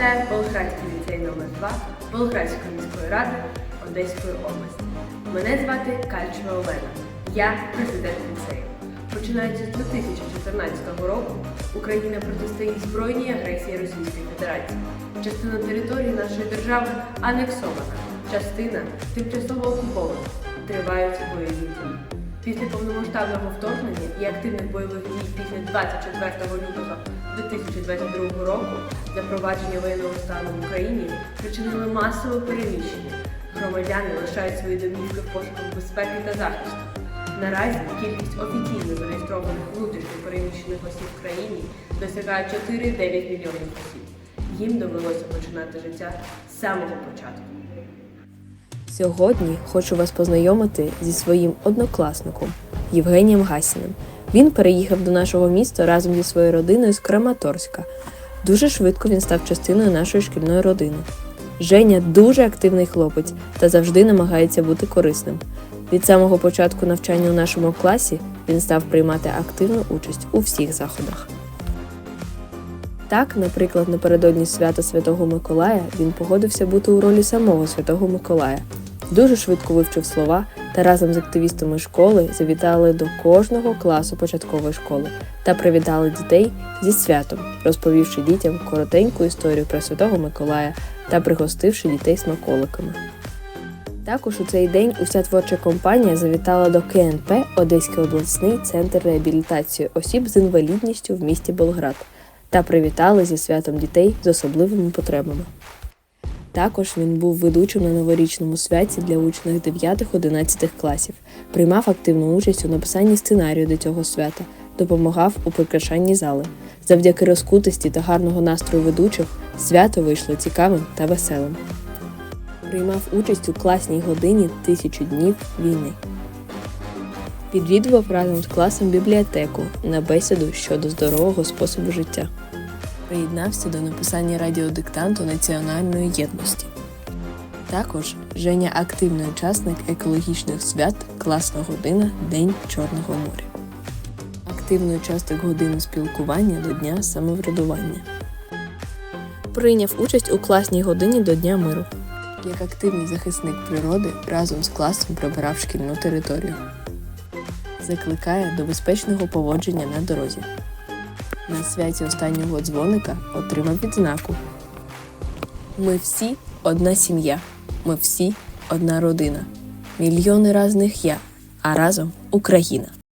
це Болградський ліцей номер 2 Болградської міської ради Одеської області. Мене звати Кальчева Олена. Я президент ліцею. Починаючи з 2014 року Україна протистоїть збройній агресії Російської Федерації. Частина території нашої держави анексована, частина тимчасово окупована. Тривають бойові дії. Після повномасштабного вторгнення і активних бойових дій після 24 лютого 2022 року запровадження воєнного стану в Україні причинило масове переміщення. Громадяни лишають свої домівки в пошуках безпеки та захисту. Наразі кількість офіційно зареєстрованих внутрішньо переміщених осіб в країні досягає 4,9 мільйонів осіб. Їм довелося починати життя з самого початку. Сьогодні хочу вас познайомити зі своїм однокласником Євгенієм Гасіним. Він переїхав до нашого міста разом зі своєю родиною з Краматорська. Дуже швидко він став частиною нашої шкільної родини. Женя дуже активний хлопець та завжди намагається бути корисним. Від самого початку навчання у нашому класі він став приймати активну участь у всіх заходах. Так, наприклад, напередодні свята Святого Миколая він погодився бути у ролі самого Святого Миколая. Дуже швидко вивчив слова та разом з активістами школи завітали до кожного класу початкової школи та привітали дітей зі святом, розповівши дітям коротеньку історію про Святого Миколая та пригостивши дітей смаколиками. Також у цей день уся творча компанія завітала до КНП Одеський обласний центр реабілітації осіб з інвалідністю в місті Болград та привітали зі святом дітей з особливими потребами. Також він був ведучим на новорічному святі для учнів 9-11 класів, приймав активну участь у написанні сценарію до цього свята, допомагав у прикрашанні зали. Завдяки розкутості та гарного настрою ведучих свято вийшло цікавим та веселим. Приймав участь у класній годині тисячу днів війни. Відвідував разом з класом бібліотеку на бесіду щодо здорового способу життя. Приєднався до написання радіодиктанту національної єдності. Також Женя активний учасник екологічних свят Класна година День Чорного моря. Активний учасник години спілкування до Дня самоврядування. Прийняв участь у класній годині до Дня миру. Як активний захисник природи разом з класом прибирав шкільну територію. Закликає до безпечного поводження на дорозі. На святі останнього дзвоника отримав відзнаку. Ми всі одна сім'я, ми всі одна родина. Мільйони разних я, а разом Україна.